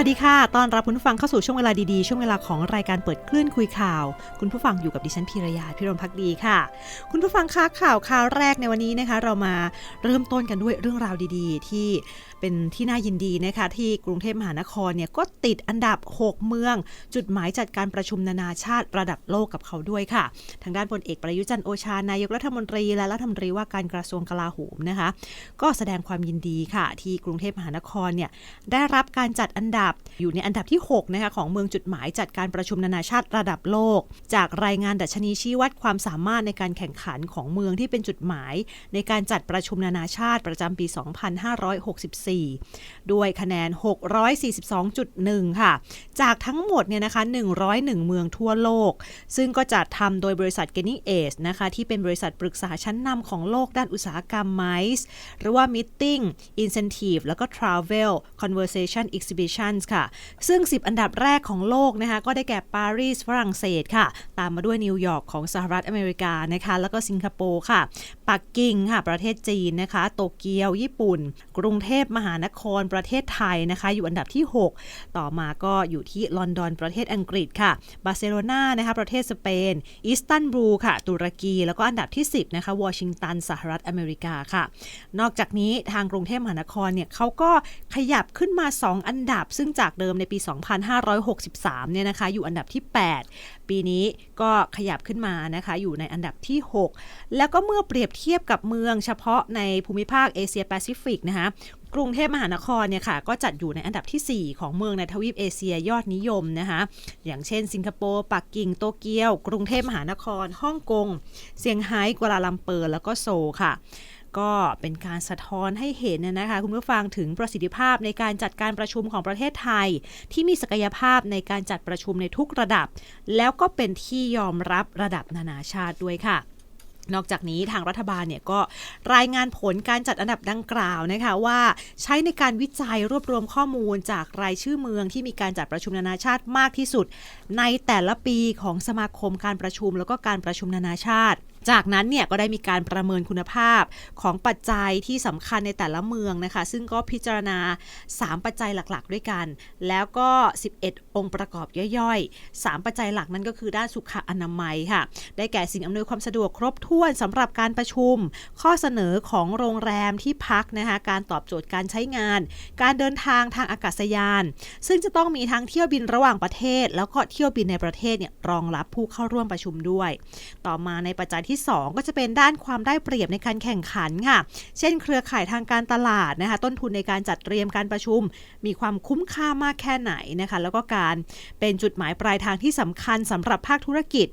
วัสดีค่ะ ตอนรับคุณผู้ฟังเข้าสู่ช่วงเวลาดีๆ ช่วงเวลาของรายการเปิดคลื่นคุยข่าว คุณผู้ฟังอยู่กับดิฉันพีรยาพิรมพักดีค่ะ คุณผู้ฟังคะข่าวข่าวแรกในวันนี้นะคะ เรามาเริ่มต้นกันด้วยเรื่องราวดีๆ ที่เป็นที่น่ายินดีนะคะที่กรุงเทพมหานครเนี่ยก็ติดอันดับ 6 เมือง จุดหมายจัดการประชุมนานาชาติระดับโลกกับเขาด้วยค่ะ ทางด้านพลเอกประยุจันโอชานายกรัฐมนตรี และรัฐมนตรีว่าการกระทรวงกลาโหมนะคะ ก็แสดงความยินดีค่ะ ที่กรุงเทพมหานครเนี่ยได้รับการจัดอันดับอยู่ในอันดับที่ 6 นะคะของเมืองจุดหมายจัดการประชุมนานาชาติระดับโลก จากรายงานดัชนีชี้วัดความสามารถในการแข่งขันของเมืองที่เป็นจุดหมาย ในการจัดประชุมนานาชาติประจำปี 2564 ด้วยคะแนน 642.1 ค่ะ จากทั้งหมดเนี่ยนะคะ 101 เมืองทั่วโลก ซึ่งก็จัดทำโดยบริษัท g e n i a g e นะคะที่เป็นบริษัทปรึกษาชั้นนำของโลกด้านอุตสาหกรรมไมซ์หรือว่า Meeting Incentive แล้วก็ Travel Conversation Exhibitions ค่ะ ซึ่ง 10 อันดับแรกของโลกนะคะก็ได้แก่ปารีสฝรั่งเศสค่ะ ตามมาด้วยนิวยอร์กของสหรัฐอเมริกานะคะ แล้วก็สิงคโปร์ค่ะ ปักกิ่งค่ะ ประเทศจีนนะคะ โตเกียว ญี่ปุ่น กรุงเทพมหานครประเทศไทยนะคะ อยู่อันดับที่ 6 ต่อมาก็อยู่ที่ลอนดอนประเทศอังกฤษค่ะ บาร์เซโลนานะคะประเทศสเปน อิสตันบูลค่ะ ตุรกี แล้วก็อันดับที่ 10นะคะวอชิงตันสหรัฐอเมริกาค่ะ นอกจากนี้ทางกรุงเทพมหานครเนี่ยเขาก็ขยับขึ้นมา 2 อันดับซึ่งจากเดิมในปี 2563 เนี่ยนะคะ อยู่อันดับที่ 8 ปีนี้ก็ขยับขึ้นมานะคะ อยู่ในอันดับที่ 6 แล้วก็เมื่อเปรียบเทียบกับเมืองเฉพาะในภูมิภาคเอเชียแปซิฟิกนะคะกรุงเทพมหานครเนี่ยค่ะก็จัดอยู่ในอันดับที่ 4 ของเมืองในทวีปเอเชียยอดนิยมนะคะอย่างเช่น สิงคโปร์ปักกิ่งโตเกียว กรุงเทพมหานครฮ่องกงเซี่ยงไฮ้กัวลาลัมเปอร์ แล้วก็โซลค่ะ ก็เป็นการสะท้อนให้เห็นนะคะคุณผู้ฟังถึงประสิทธิภาพในการจัดการประชุมของประเทศไทย ที่มีศักยภาพในการจัดประชุมในทุกระดับ แล้วก็เป็นที่ยอมรับระดับนานาชาติด้วยค่ะนอกจากนี้ทางรัฐบาลเนี่ยก็รายงานผลการจัดอันดับดังกล่าวนะคะว่าใช้ในการวิจัยรวบรวมข้อมูลจากรายชื่อเมืองที่มีการจัดประชุมนานาชาติมากที่สุด ในแต่ละปีของสมาคมการประชุมแล้วก็การประชุมนานาชาติ จากนั้นเนี่ยก็ได้มีการประเมินคุณภาพของปัจจัยที่สำคัญในแต่ละเมืองนะคะ ซึ่งก็พิจารณา 3 ปัจจัยหลักๆ ด้วยกัน แล้วก็ 11 องค์ประกอบย่อยๆ 3 ปัจจัยหลักนั้นก็คือด้านสุขอนามัยค่ะ ได้แก่สิ่งอำนวยความสะดวกครบถ้วนสำหรับการประชุม ข้อเสนอของโรงแรมที่พักนะคะ การตอบโจทย์การใช้งาน การเดินทางทางอากาศยาน ซึ่งจะต้องมีทั้งเที่ยวบินระหว่างประเทศ แล้วก็เที่ยวบินในประเทศเนี่ยรองรับผู้เข้าร่วมประชุมด้วย ต่อมาในปัจจัยที่2 ก็จะเป็นด้านความได้เปรียบในการแข่งขันค่ะ เช่น เครือข่ายทางการตลาดนะคะ ต้นทุนในการจัดเตรียมการประชุม มีความคุ้มค่ามากแค่ไหนนะคะ แล้วก็การเป็นจุดหมายปลายทางที่สำคัญสำหรับภาคธุรกิจ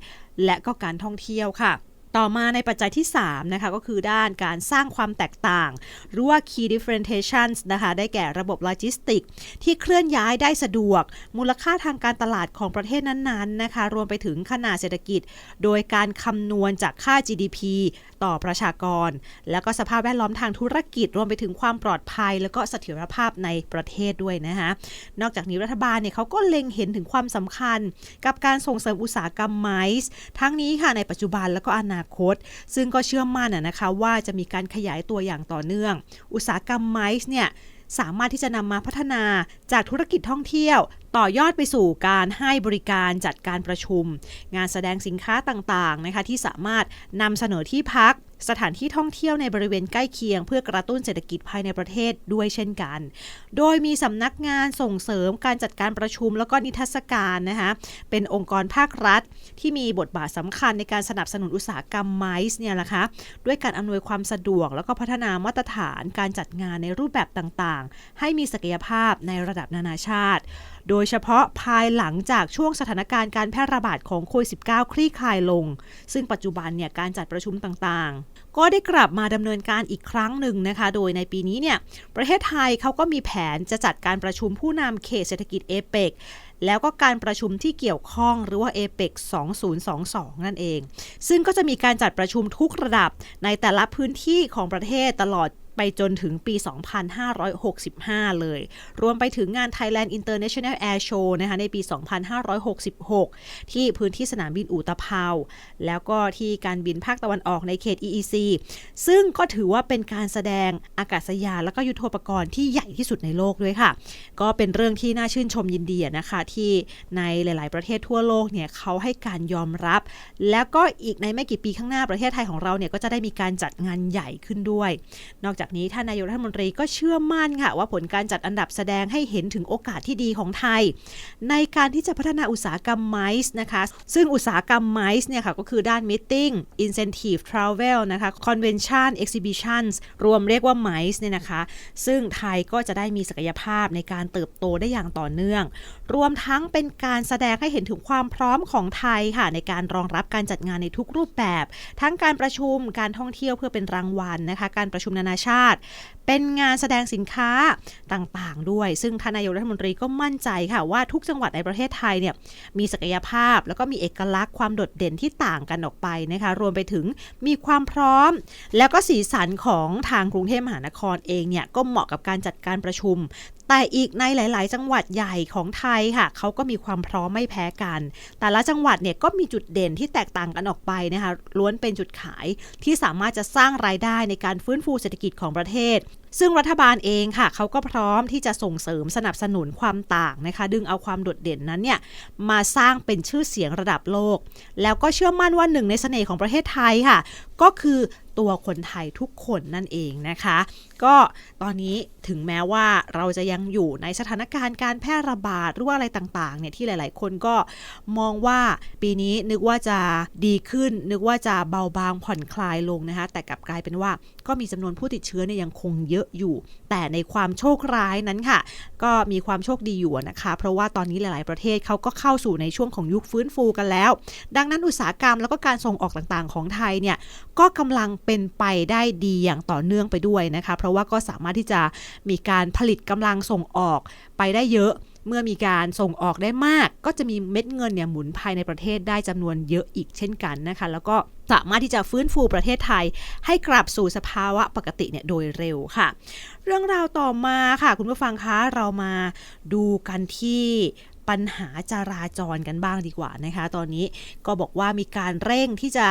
และก็การท่องเที่ยวค่ะ ต่อมาในปัจจัยที่ 3 นะคะ ก็คือด้านการสร้างความแตกต่าง หรือว่า key differentiations นะคะ ได้แก่ระบบโลจิสติก ที่เคลื่อนย้ายได้สะดวก มูลค่าทางการตลาดของประเทศนั้นๆนะคะ รวมไปถึงขนาดเศรษฐกิจ โดยการคำนวณจากค่า GDP ต่อประชากร แล้วก็สภาพแวดล้อมทางธุรกิจ รวมไปถึงความปลอดภัย แล้วก็เสถียรภาพในประเทศด้วยนะคะ นอกจากนี้รัฐบาลเนี่ยเขาก็เล็งเห็นถึงความสำคัญ กับการส่งเสริมอุตสาหกรรมไมซ์ทั้งนี้ค่ะในปัจจุบันแล้วก็อนาคต ซึ่งก็เชื่อมั่นนะนะคะว่าจะมีการขยายตัวอย่างต่อเนื่อง อุตสาหกรรมไมซ์เนี่ยสามารถที่จะนำมาพัฒนาจากธุรกิจท่องเที่ยว ต่อยอดไปสู่การให้บริการจัดการประชุม งานแสดงสินค้าต่างๆนะคะที่สามารถนำเสนอที่พักสถานที่ท่องเที่ยวในบริเวณใกล้เคียง เพื่อกระตุ้นเศรษฐกิจภายในประเทศด้วยเช่นกัน โดยมีสำนักงานส่งเสริมการจัดการประชุมแล้วก็นิทรรศการนะคะเป็นองค์กรภาครัฐ ที่มีบทบาทสำคัญในการสนับสนุนอุตสาหกรรมไมซ์เนี่ยนะคะด้วยการอำนวยความสะดวก แล้วก็พัฒนามาตรฐานการจัดงานในรูปแบบต่างๆ ให้มีศักยภาพในระดับนานาชาติ โดยเฉพาะภายหลังจากช่วงสถานการณ์การแพร่ระบาดของโควิด -19 คลี่คลายลง ซึ่งปัจจุบันเนี่ยการจัดประชุมต่างๆ ก็ได้กลับมาดำเนินการอีกครั้งหนึ่งนะคะ โดยในปีนี้เนี่ยประเทศไทยเขาก็มีแผนจะจัดการประชุมผู้นำเขตเศรษฐกิจเอเปกแล้วก็การประชุมที่เกี่ยวข้องหรือว่า APEC 2022 นั่นเอง ซึ่งก็จะมีการจัดประชุมทุกระดับในแต่ละพื้นที่ของประเทศตลอด ไปจนถึงปี 2565 เลย รวมไปถึงงาน Thailand International Air Show นะคะในปี 2566 ที่พื้นที่สนามบินอูตะเภา แล้วก็ที่การบินภาคตะวันออกในเขต EEC ซึ่งก็ถือว่าเป็นการแสดงอากาศยานและก็ยุทโธปกรณ์ที่ใหญ่ที่สุดในโลกด้วยค่ะ ก็เป็นเรื่องที่น่าชื่นชมยินดีนะคะที่ในหลาย ๆ ประเทศทั่วโลกเนี่ยเขาให้การยอมรับ แล้วก็อีกในไม่กี่ปีข้างหน้าประเทศไทยของเราเนี่ยก็จะได้มีการจัดงานใหญ่ขึ้นด้วย นอกจากนี้ท่านนายกรัฐมนตรีก็เชื่อมั่นค่ะว่าผลการจัดอันดับแสดงให้เห็นถึงโอกาสที่ดีของไทย ในการที่จะพัฒนาอุตสาหกรรมไมซ์นะคะ ซึ่งอุตสาหกรรมไมซ์เนี่ยค่ะก็คือด้าน Meeting Incentive Travel นะคะ Convention Exhibitions รวมเรียกว่าไมซ์เนี่ยนะคะ ซึ่งไทยก็จะได้มีศักยภาพในการเติบโตได้อย่างต่อเนื่อง รวมทั้งเป็นการแสดงให้เห็นถึงความพร้อมของไทยค่ะในการรองรับการจัดงานในทุกรูปแบบ ทั้งการประชุมการท่องเที่ยวเพื่อเป็นรางวัลนะคะ การประชุมนานาชาติเป็นงานแสดงสินค้าต่างๆ ด้วย ซึ่งทานนายกรัฐมนตรีก็มั่นใจค่ะว่าทุกจังหวัดในประเทศไทยเนี่ยมีศักยภาพแล้วก็มีเอกลักษณ์ความโดดเด่นที่ต่างกันออกไปนะคะรวมไปถึงมีความพร้อม แล้วก็สีสันของทางกรุงเทพมหานครเองเนี่ยก็เหมาะกับการจัดการประชุม แต่อีกในหลาย ๆ จังหวัดใหญ่ของไทยค่ะเขาก็มีความพร้อมไม่แพ้กัน แต่ละจังหวัดเนี่ยก็มีจุดเด่นที่แตกต่างกันออกไปนะคะล้วนเป็นจุดขายที่สามารถจะสร้างรายได้ในการฟื้นฟูเศรษฐกิจของประเทศ ซึ่งรัฐบาลเองค่ะเขาก็พร้อมที่จะส่งเสริมสนับสนุนความต่างนะคะ ดึงเอาความโดดเด่นนั้นเนี่ยมาสร้างเป็นชื่อเสียงระดับโลก แล้วก็เชื่อมั่นว่าหนึ่งในเสน่ห์ของประเทศไทยค่ะ ก็คือตัวคนไทยทุกคนนั่นเองนะคะ ก็ตอนนี้ถึงแม้ว่าเราจะยังอยู่ในสถานการณ์การแพร่ระบาดหรือว่าอะไรต่างๆเนี่ยที่หลาย ๆ คนก็มองว่าปีนี้นึกว่าจะดีขึ้น นึกว่าจะเบาบางผ่อนคลายลงนะคะ แต่กลับกลายเป็นว่าก็มีจำนวนผู้ติดเชื้อเนี่ยยังคงเยอะอยู่ แต่ในความโชคร้ายนั้นค่ะ ก็มีความโชคดีอยู่นะคะ เพราะว่าตอนนี้หลาย ๆ ประเทศเขาก็เข้าสู่ในช่วงของยุคฟื้นฟูกันแล้ว ดังนั้นอุตสาหกรรมแล้วก็การส่งออกต่างๆ ของไทยเนี่ยก็กำลังเป็นไปได้ดีอย่างต่อเนื่องไปด้วยนะคะ เพราะว่าก็สามารถที่จะมีการผลิตกำลังส่งออกไปได้เยอะเมื่อมีการส่งออกได้มาก ก็จะมีเม็ดเงินเนี่ยหมุนภายในประเทศได้จำนวนเยอะอีกเช่นกันนะคะ แล้วก็ สามารถที่จะฟื้นฟูประเทศไทย ให้กลับสู่สภาวะปกติเนี่ยโดยเร็วค่ะ เรื่องราวต่อมาค่ะ คุณผู้ฟังคะเรามาดูกันที่ ปัญหาจราจรกันบ้างดีกว่านะคะ ตอนนี้ก็บอกว่ามีการเร่งที่จะ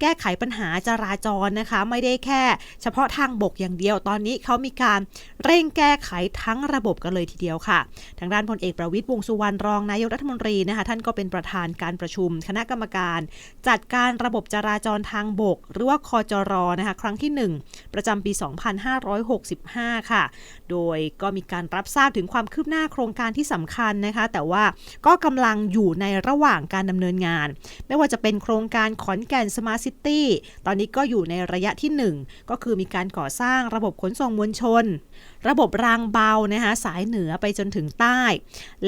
แก้ไขปัญหาจราจรนะคะ ไม่ได้แค่ เฉพาะทางบกอย่างเดียว ตอนนี้เขามีการเร่งแก้ไขทั้งระบบกันเลยทีเดียวค่ะ ทางด้านพลเอกประวิตยวงสุวรรณรองนายกรัฐมนตรีนะคะท่านก็เป็นประธานการประชุม คณะกรรมการ จัดการระบบจราจรทางบก หรือว่าคอจรนะคะครั้งที่ 1 ประจำปี 2565 ค่ะ โดยก็มีการรับทราบถึงความคืบหน้าโครงการที่สำคัญนะคะ แต่ว่าก็กำลังอยู่ในระหว่างการดำเนินงาน ไม่ว่าจะเป็นโครงการขอนแก่นสมาร์ทซิตี้ตอนนี้ก็อยู่ในระยะที่ 1 ก็คือมีการก่อสร้างระบบขนส่งมวลชน ระบบรางเบานะคะสายเหนือไปจนถึงใต้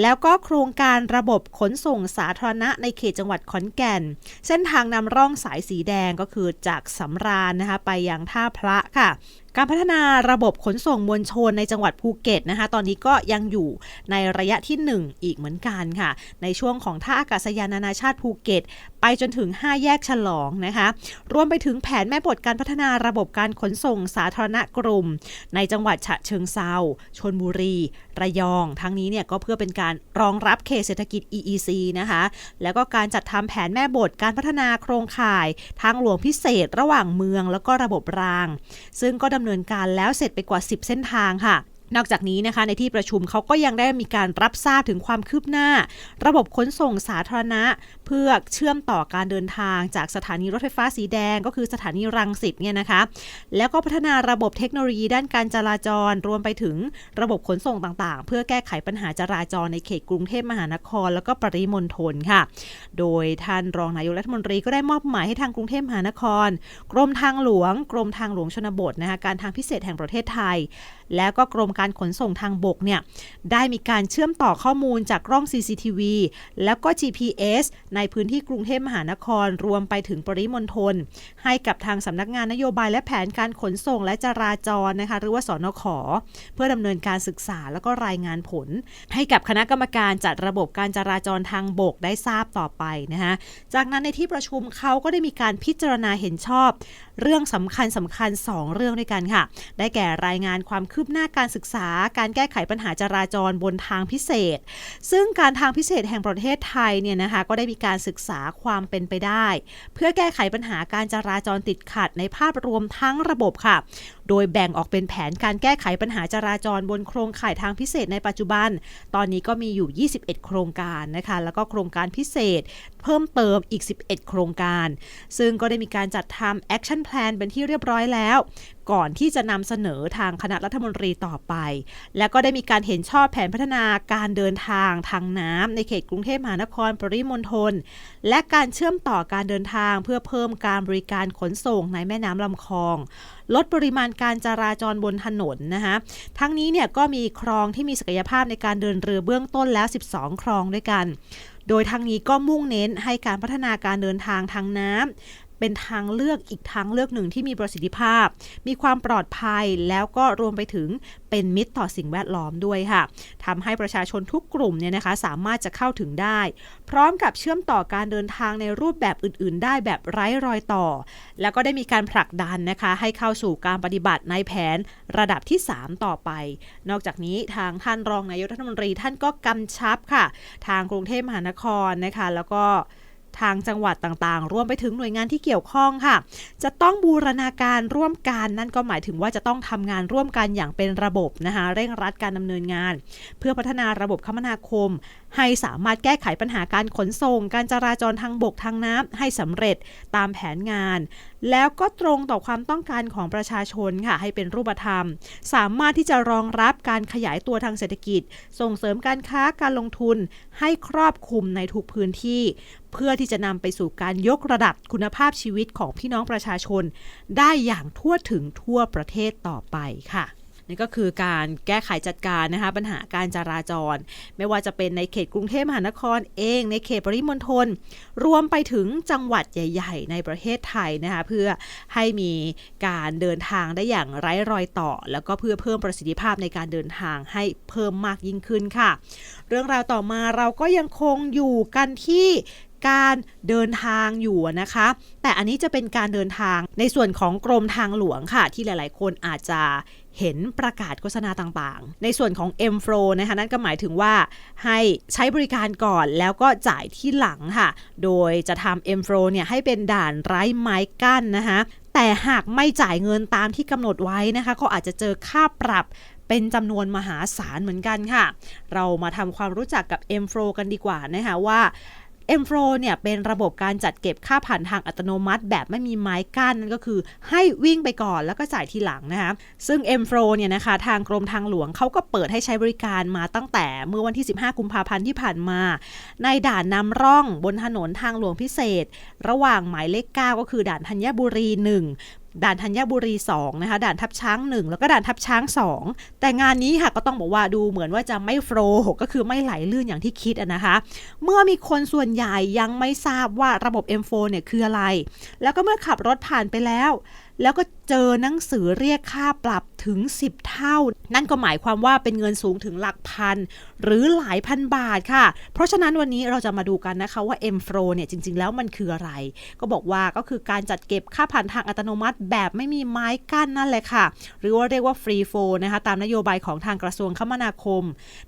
แล้วก็โครงการระบบขนส่งสาธารณะในเขตจังหวัดขอนแก่น เส้นทางนำร่องสายสีแดงก็คือจากสำราญนะคะไปยังท่าพระค่ะการพัฒนาระบบขนส่งมวลชนในจังหวัดภูเก็ตนะคะ ตอนนี้ก็ยังอยู่ในระยะที่ 1 อีกเหมือนกันค่ะ ในช่วงของท่าอากาศยานนานาชาติภูเก็ต ไปจนถึง 5 แยกฉลองนะคะ รวมไปถึงแผนแม่บทการพัฒนาระบบการขนส่งสาธารณะกลุ่ม ในจังหวัดฉะเชิงเซาชนบุรี ระยอง ทั้งนี้เนี่ยก็เพื่อเป็นการรองรับเขตเศรษฐกิจ EEC นะคะ แล้วก็การจัดทำแผนแม่บทการพัฒนาโครงข่าย ทางหลวงพิเศษระหว่างเมืองแล้วก็ระบบราง ซึ่งก็ดำเนินการแล้วเสร็จไปกว่า 10 เส้นทางค่ะ นอกจากนี้นะคะในที่ประชุมเขาก็ยังได้มีการรับทราบถึงความคืบหน้า ระบบขนส่งสาธารณะ เพื่อเชื่อมต่อการเดินทางจากสถานีรถไฟฟ้าสีแดง ก็คือสถานีรังสิตเนี่ยนะคะ แล้วก็พัฒนาระบบเทคโนโลยีด้านการจราจร รวมไปถึงระบบขนส่งต่างๆ เพื่อแก้ไขปัญหาจราจรในเขตกรุงเทพมหานคร แล้วก็ปริมณฑลค่ะ โดยท่านรองนายกรัฐมนตรีก็ได้มอบหมายให้ทางกรุงเทพมหานคร กรมทางหลวง กรมทางหลวงชนบทนะคะการทางพิเศษแห่งประเทศไทย แล้วก็กรมการขนส่งทางบกเนี่ยได้มีการเชื่อมต่อข้อมูลจากกล้อง CCTV แล้วก็ GPS ในพื้นที่กรุงเทพมหานครรวมไปถึงปริมณฑลให้กับทางสำนักงานนโยบายและแผนการขนส่งและจราจรนะคะหรือว่าสนขเพื่อดำเนินการศึกษาแล้วก็รายงานผล ให้กับคณะกรรมการจัดระบบการจราจรทางบกได้ทราบต่อไปนะคะจากนั้นในที่ประชุมเขาก็ได้มีการพิจารณาเห็นชอบ เรื่องสำคัญสำคัญ 2 เรื่องด้วยกันค่ะ ได้แก่รายงานความคืบหน้าการศึกษาการแก้ไขปัญหาจราจรบนทางพิเศษ ซึ่งการทางพิเศษแห่งประเทศไทยเนี่ยนะคะก็ได้มีการศึกษาความเป็นไปได้ เพื่อแก้ไขปัญหาการจราจรติดขัดในภาพรวมทั้งระบบค่ะ โดยแบ่งออกเป็นแผนการแก้ไขปัญหาจราจรบนโครงข่ายทางพิเศษในปัจจุบัน ตอนนี้ก็มีอยู่ 21 โครงการนะคะ แล้วก็โครงการพิเศษ เพิ่มเติมอีก 11 โครงการ ซึ่งก็ได้มีการจัดทำ action plan เป็นที่เรียบร้อยแล้ว ก่อนที่จะนำเสนอทางคณะรัฐมนตรีต่อไป และก็ได้มีการเห็นชอบแผนพัฒนาการเดินทางทางน้ำในเขตกรุงเทพมหานครปริมณฑลและการเชื่อมต่อการเดินทางเพื่อเพิ่มการบริการขนส่งในแม่น้ำลำคลองลดปริมาณการจราจรบนถนนนะคะทั้งนี้เนี่ยก็มีคลองที่มีศักยภาพในการเดินเรือเบื้องต้นแล้ว 12 คลองด้วยกัน โดยทางนี้ก็มุ่งเน้นให้การพัฒนาการเดินทางทางน้ำ เป็นทางเลือกอีกทางเลือกหนึ่งที่มีประสิทธิภาพ มีความปลอดภัยแล้วก็รวมไปถึงเป็นมิตรต่อสิ่งแวดล้อมด้วยค่ะทำให้ประชาชนทุกกลุ่มเนี่ยนะคะสามารถจะเข้าถึงได้ พร้อมกับเชื่อมต่อการเดินทางในรูปแบบอื่น ๆ ได้แบบไร้รอยต่อ แล้วก็ได้มีการผลักดันนะคะ ให้เข้าสู่การปฏิบัติในแผนระดับที่ 3 ต่อไป นอกจากนี้ทางท่านรองนายกรัฐมนตรีท่านก็กำชับค่ะ ทางกรุงเทพมหานครนะคะ แล้วก็ ทางจังหวัดต่างๆ รวมไปถึงหน่วยงานที่เกี่ยวข้องค่ะ จะต้องบูรณาการร่วมกันนั่นก็หมายถึงว่าจะต้องทำงานร่วมกันอย่างเป็นระบบนะคะเร่งรัดการดำเนินงาน เพื่อพัฒนาระบบคมนาคม ให้สามารถแก้ไขปัญหาการขนส่ง การจราจรทางบกทางน้ำให้สำเร็จตามแผนงาน แล้วก็ตรงต่อความต้องการของประชาชนค่ะให้เป็นรูปธรรม สามารถที่จะรองรับการขยายตัวทางเศรษฐกิจ ส่งเสริมการค้าการลงทุน ให้ครอบคลุมในทุกพื้นที่ เพื่อที่จะนำไปสู่การยกระดับคุณภาพชีวิตของพี่น้องประชาชน ได้อย่างทั่วถึงทั่วประเทศต่อไปค่ะ นี่ก็คือการแก้ไขจัดการนะคะปัญหาการจราจร ไม่ว่าจะเป็นในเขตกรุงเทพมหานครเองในเขตปริมณฑลรวมไปถึงจังหวัดใหญ่ ๆ ในประเทศไทยนะคะเพื่อให้มีการเดินทางได้อย่างไร้รอยต่อ แล้วก็เพื่อเพิ่มประสิทธิภาพในการเดินทางให้เพิ่มมากยิ่งขึ้นค่ะ เรื่องราวต่อมาเราก็ยังคงอยู่กันที่การเดินทางอยู่นะคะ แต่อันนี้จะเป็นการเดินทางในส่วนของกรมทางหลวงค่ะ ที่หลาย ๆ คนอาจจะ เห็นประกาศโฆษณาต่างๆ ในส่วนของ M Flow นะคะนั่นก็หมายถึงว่าให้ใช้บริการก่อนแล้วก็จ่ายที่หลังค่ะ โดยจะทำ M Flow เนี่ยให้เป็นด่านไร้ไม้กั้นนะคะแต่หากไม่จ่ายเงินตามที่กำหนดไว้นะคะ ก็อาจจะเจอค่าปรับเป็นจำนวนมหาศาลเหมือนกันค่ะ เรามาทำความรู้จักกับ M Flow กันดีกว่านะคะว่า m f l o เนี่ยเป็นระบบการจัดเก็บค่าผ่านทางอัตโนมัติ แบบไม่มีไม้กั้นนั่นก็คือให้วิ่งไปก่อนแล้วก็จ่ายทีหลังนะคะซึ่ง m f l o เนี่ยนะคะทางกรมทางหลวงเขาก็เปิดให้ใช้บริการมาตั้งแต่เมื่อวันที่ 15 กุมภาพันธ์ที่ผ่านมา ในด่านนำร่องบนถนนทางหลวงพิเศษ ระหว่างหมายเลข 9 ก็คือด่านธัญบุรี 1 ด่านธัญบุรี2นะคะด่านทับช้าง 1 แล้วก็ด่านทับช้าง 2 แต่งานนี้ค่ะก็ต้องบอกว่าดูเหมือนว่าจะไม่โฟล์ก็คือไม่ไหลลื่นอย่างที่คิดนะคะ เมื่อมีคนส่วนใหญ่ยังไม่ทราบว่าระบบ M4 เนี่ยคืออะไร แล้วก็เมื่อขับรถผ่านไปแล้ว แล้วก็ เจอหนังสือเรียกค่าปรับถึง 10 เท่า นั่นก็หมายความว่าเป็นเงินสูงถึงหลักพัน หรือหลายพันบาทค่ะ เพราะฉะนั้นวันนี้เราจะมาดูกันนะคะว่า M Flow เนี่ยจริง ๆ แล้วมันคืออะไร ก็บอกว่าก็คือการจัดเก็บค่าผ่านทางอัตโนมัติ แบบไม่มีไม้กั้นนั่นแหละค่ะ หรือว่าเรียกว่า Free Flow นะคะตามนโยบายของทางกระทรวงคมนาคม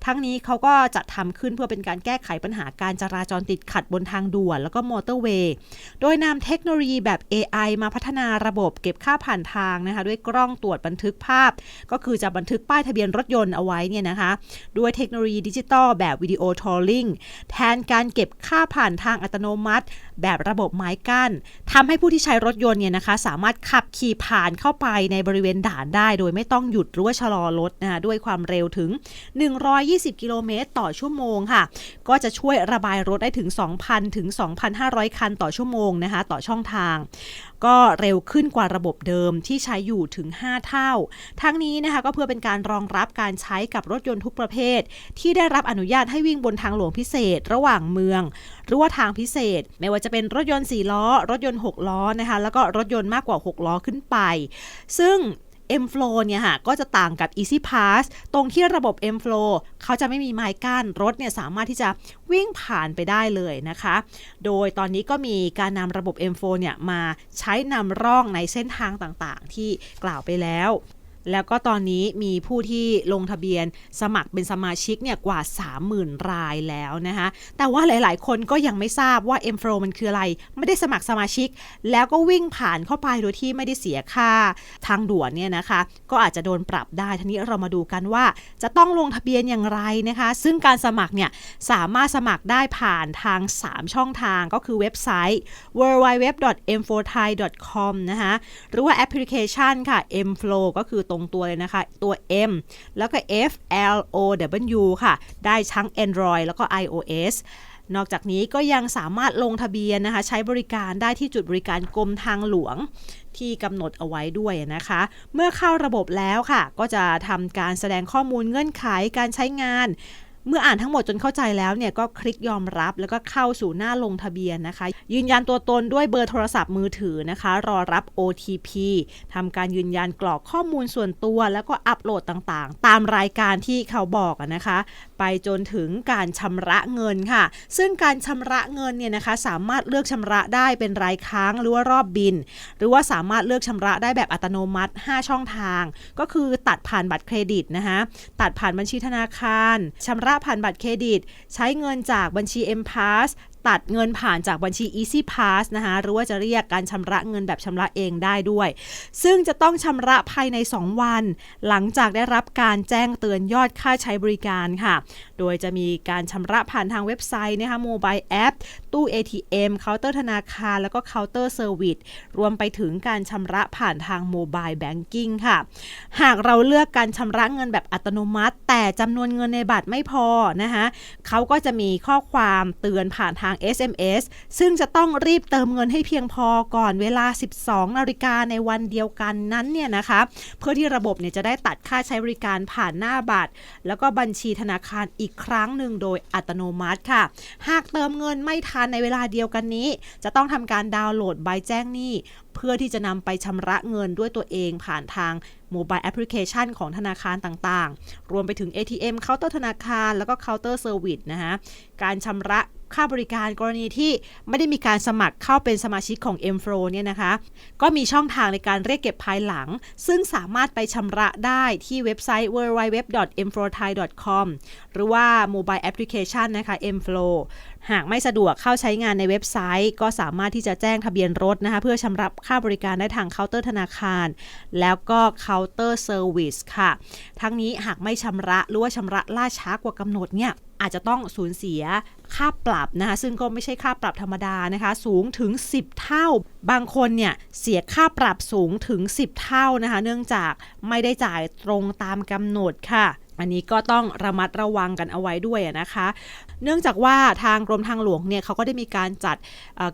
ทั้งนี้เขาก็จัดทำขึ้นเพื่อเป็นการแก้ไขปัญหาการจราจรติดขัดบนทางด่วน แล้วก็มอเตอร์เวย์ โดยนำเทคโนโลยีแบบ AI มาพัฒนาระบบเก็บค่าผ่านทางนะคะด้วยกล้องตรวจบันทึกภาพ ก็คือจะบันทึกป้ายทะเบียนรถยนต์เอาไว้เนี่ยนะคะด้วยเทคโนโลยีดิจิตอลแบบวิดีโอทอลลิงแทนการเก็บค่าผ่านทางอัตโนมัติ แบบระบบไม้กั้นทำให้ผู้ที่ใช้รถยนต์เนี่ยนะคะสามารถขับขี่ผ่านเข้าไปในบริเวณด่านได้ โดยไม่ต้องหยุดหรือว่าชะลอรถนะคะด้วยความเร็วถึง 120 กิโลเมตรต่อชั่วโมงค่ะ ก็จะช่วยระบายรถได้ถึง 2,000 ถึง 2,500 คันต่อชั่วโมงนะคะ ต่อช่องทางก็เร็วขึ้นกว่าระบบเดิมที่ใช้อยู่ถึง 5 เท่า ทั้งนี้นะคะก็เพื่อเป็นการรองรับการใช้กับรถยนต์ทุกประเภท ที่ได้รับอนุญาตให้วิ่งบนทางหลวงพิเศษระหว่างเมือง หรือว่าทางพิเศษ ไม่ว่าจะเป็นรถยนต์ 4 ล้อ รถยนต์ 6 ล้อนะคะแล้วก็รถยนต์มากกว่า 6 ล้อขึ้นไป ซึ่ง M Flow เนี่ยค่ะก็จะต่างกับ Easy Pass ตรงที่ระบบ M Flow เขาจะไม่มีไม้กั้นรถเนี่ยสามารถที่จะวิ่งผ่านไปได้เลยนะคะ โดยตอนนี้ก็มีการนำระบบ M Flow เนี่ยมาใช้นำร่องในเส้นทางต่างๆ ที่กล่าวไปแล้ว แล้วก็ตอนนี้มีผู้ที่ลงทะเบียนสมัครเป็นสมาชิกเนี่ยกว่า 30,000 รายแล้วนะคะแต่ว่าหลาย ๆ คนก็ยังไม่ทราบว่า M Flow มันคืออะไร ไม่ได้สมัครสมาชิก แล้วก็วิ่งผ่านเข้าไปโดยที่ไม่ได้เสียค่าทางด่วนเนี่ยนะคะก็อาจจะโดนปรับได้ทีนี้เรามาดูกันว่าจะต้องลงทะเบียนอย่างไรนะคะ ซึ่งการสมัครเนี่ยสามารถสมัครได้ผ่านทาง 3 ช่องทางก็คือเว็บไซต์ www.m4thai.com นะคะหรือว่าแอปพลิเคชันค่ะ M Flow ก็คือตรงตัวเลยนะคะ ตัว M แล้วก็ F L O W ค่ะ ได้ทั้ง Android แล้วก็ iOS นอกจากนี้ก็ยังสามารถลงทะเบียนนะคะ ใช้บริการได้ที่จุดบริการกรมทางหลวงที่กำหนดเอาไว้ด้วยนะคะ เมื่อเข้าระบบแล้วค่ะ ก็จะทำการแสดงข้อมูลเงื่อนไขการใช้งาน เมื่ออ่านทั้งหมดจนเข้าใจแล้วเนี่ยก็คลิกยอมรับแล้วก็เข้าสู่หน้าลงทะเบียนนะคะ ยืนยันตัวตนด้วยเบอร์โทรศัพท์มือถือนะคะ รอรับ OTP ทำการยืนยันกรอกข้อมูลส่วนตัว แล้วก็อัปโหลดต่างๆ ตามรายการที่เขาบอกนะคะ ไปจนถึงการชำระเงินค่ะ ซึ่งการชำระเงินเนี่ยนะคะสามารถเลือกชำระได้เป็นรายครั้งหรือว่ารอบบิน หรือว่าสามารถเลือกชำระได้แบบอัตโนมัติ 5 ช่องทาง ก็คือตัดผ่านบัตรเครดิตนะคะตัดผ่านบัญชีธนาคารชำระผ่านบัตรเครดิต ใช้เงินจากบัญชี M Pass ตัดเงินผ่านจากบัญชี Easy Pass นะคะหรือว่าจะเรียกการชำระเงินแบบชำระเองได้ด้วย ซึ่งจะต้องชำระภายใน 2 วัน หลังจากได้รับการแจ้งเตือนยอดค่าใช้บริการค่ะ โดยจะมีการชำระผ่านทางเว็บไซต์นะคะโมบายแอป ตู้ ATM เคาน์เตอร์ธนาคาร แล้วก็เคาน์เตอร์เซอร์วิสรวมไปถึงการชำระผ่านทางโมบายแบงกิ้งค่ะ หากเราเลือกการชำระเงินแบบอัตโนมัติ แต่จำนวนเงินในบัตรไม่พอนะคะเขาก็จะมีข้อความเตือนผ่านทาง SMS ซึ่งจะต้องรีบเติมเงินให้เพียงพอก่อนเวลา 12 นาฬิกาในวันเดียวกันนั้นเนี่ยนะคะเพื่อที่ระบบเนี่ยจะได้ตัดค่าใช้บริการผ่านหน้าบัตร แล้วก็บัญชีธนาคารอีกครั้งหนึ่งโดยอัตโนมัติค่ะ หากเติมเงินไม่ทันในเวลาเดียวกันนี้ จะต้องทำการดาวน์โหลดใบแจ้งหนี้เพื่อที่จะนำไปชำระเงินด้วยตัวเองผ่านทางโมบายแอปพลิเคชันของธนาคารต่างๆ รวมไปถึง ATM เคาน์เตอร์ธนาคาร แล้วก็เคาน์เตอร์เซอร์วิสนะคะการชำระ ค่าบริการกรณีที่ไม่ได้มีการสมัครเข้าเป็นสมาชิกของ m f l o เนี่ยนะคะ ก็มีช่องทางในการเรียกเก็บภายหลัง ซึ่งสามารถไปชำระได้ที่เว็บไซต์ www.mflowthai.com หรือว่าโมบายแอปพลิเคชันนะคะ mflow หากไม่สะดวกเข้าใช้งานในเว็บไซต์ ก็สามารถที่จะแจ้งทะเบียนรถนะคะ เพื่อชำระค่าบริการได้ทางเคาน์เตอร์ธนาคาร แล้วก็เคาน์เตอร์เซอร์วิสค่ะ ทั้งนี้หากไม่ชำระหรือว่าชำระล่าช้ากว่ากำหนดเนี่ย อาจจะต้องสูญเสียค่าปรับนะคะซึ่งก็ไม่ใช่ค่าปรับธรรมดานะคะสูงถึง 10 เท่า บางคนเนี่ยเสียค่าปรับสูงถึง 10 เท่านะคะเนื่องจากไม่ได้จ่ายตรงตามกำหนดค่ะ อันนี้ก็ต้องระมัดระวังกันเอาไว้ด้วยนะคะ เนื่องจากว่าทางกรมทางหลวงเนี่ยเขาก็ได้มีการจัด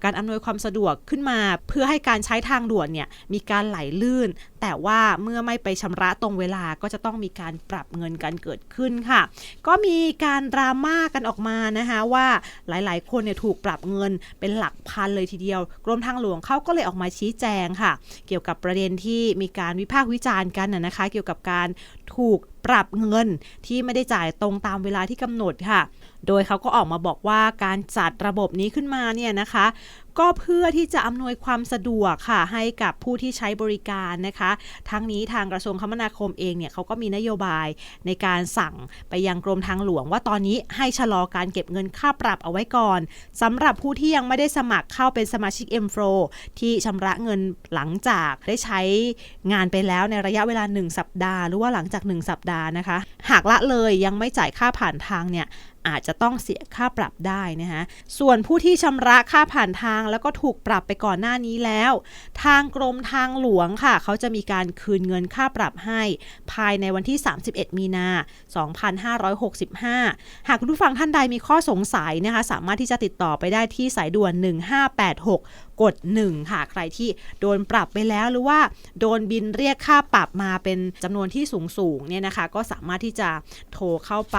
การอำนวยความสะดวกขึ้นมา เพื่อให้การใช้ทางด่วนเนี่ยมีการไหลลื่น แต่ว่าเมื่อไม่ไปชำระตรงเวลาก็จะต้องมีการปรับเงินกันเกิดขึ้นค่ะ ก็มีการดราม่ากันออกมานะคะว่าหลายๆ คนเนี่ยถูกปรับเงินเป็นหลักพันเลยทีเดียว กรมทางหลวงเขาก็เลยออกมาชี้แจงค่ะ เกี่ยวกับประเด็นที่มีการวิพากษ์วิจารณ์กันนะคะ เกี่ยวกับการถูกปรับเงินที่ไม่ได้จ่ายตรงตามเวลาที่กำหนดค่ะ โดยเขาก็ออกมาบอกว่าการจัดระบบนี้ขึ้นมาเนี่ยนะคะ ก็เพื่อที่จะอำนวยความสะดวกค่ะให้กับผู้ที่ใช้บริการนะคะ ทั้งนี้ทางกระทรวงคมนาคมเองเนี่ยเขาก็มีนโยบายในการสั่งไปยังกรมทางหลวงว่าตอนนี้ให้ชะลอการเก็บเงินค่าปรับเอาไว้ก่อนสำหรับผู้ที่ยังไม่ได้สมัครเข้าเป็นสมาชิก m f l o ที่ชำระเงินหลังจากได้ใช้งานไปแล้วในระยะเวลา 1 สัปดาห์ หรือว่าหลังจาก 1 สัปดาห์นะคะ หากละเลยยังไม่จ่ายค่าผ่านทางเนี่ย อาจจะต้องเสียค่าปรับได้นะคะส่วนผู้ที่ชำระค่าผ่านทางแล้วก็ถูกปรับไปก่อนหน้านี้แล้ว ทางกรมทางหลวงค่ะ เขาจะมีการคืนเงินค่าปรับให้ ภายในวันที่ 31 มีนา 2565 หากคุณผู้ฟังท่านใดมีข้อสงสัยนะคะสามารถที่จะติดต่อไปได้ที่สายด่วน 1586กด 1 ค่ะ ใครที่โดนปรับไปแล้วหรือว่าโดนบินเรียกค่าปรับมาเป็นจำนวนที่สูงๆเนี่ยนะคะ ก็สามารถที่จะโทรเข้าไป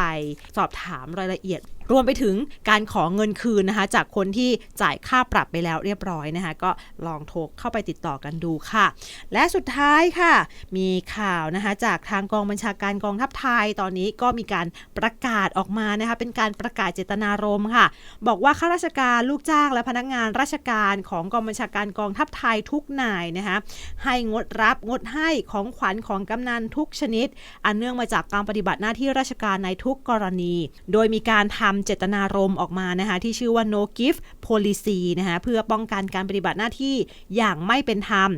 สอบถามรายละเอียด รวมไปถึงการขอเงินคืนนะคะจากคนที่จ่ายค่าปรับไปแล้วเรียบร้อยนะคะก็ลองโทรเข้าไปติดต่อกันดูค่ะ และสุดท้ายค่ะ มีข่าวนะคะจากทางกองบัญชาการกองทัพไทยตอนนี้ก็มีการประกาศออกมานะคะเป็นการประกาศเจตนารมณ์ค่ะ บอกว่าข้าราชการลูกจ้างและพนักงานราชการของกองบัญชาการกองทัพไทยทุกนายนะคะให้งดรับงดให้ของขวัญของกำนันทุกชนิด อันเนื่องมาจากการปฏิบัติหน้าที่ราชการในทุกกรณี โดยมีการทำเจตนารมณ์ออกมานะคะที่ชื่อว่า no gift policy นะคะเพื่อป้องกันการปฏิบัติหน้าที่อย่างไม่เป็นธรรม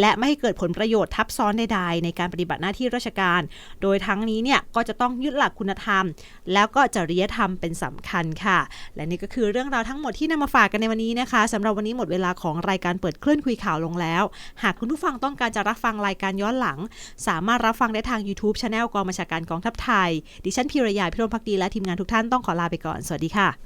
และไม่ให้เกิดผลประโยชน์ทับซ้อนใดๆในการปฏิบัติหน้าที่ราชการ โดยทั้งนี้เนี่ยก็จะต้องยึดหลักคุณธรรม แล้วก็จริยธรรมเป็นสำคัญค่ะ และนี่ก็คือเรื่องราวทั้งหมดที่นำมาฝากกันในวันนี้นะคะสำหรับวันนี้หมดเวลาของรายการเปิดคลื่นคุยข่าวลงแล้ว หากคุณผู้ฟังต้องการจะรับฟังรายการย้อนหลัง สามารถรับฟังได้ทาง YouTube Channel กองบัญชาการกองทัพไทย ดิฉันพิรยาพิรมพักดีและทีมงานทุกท่านต้องขอลาไปก่อน สวัสดีค่ะ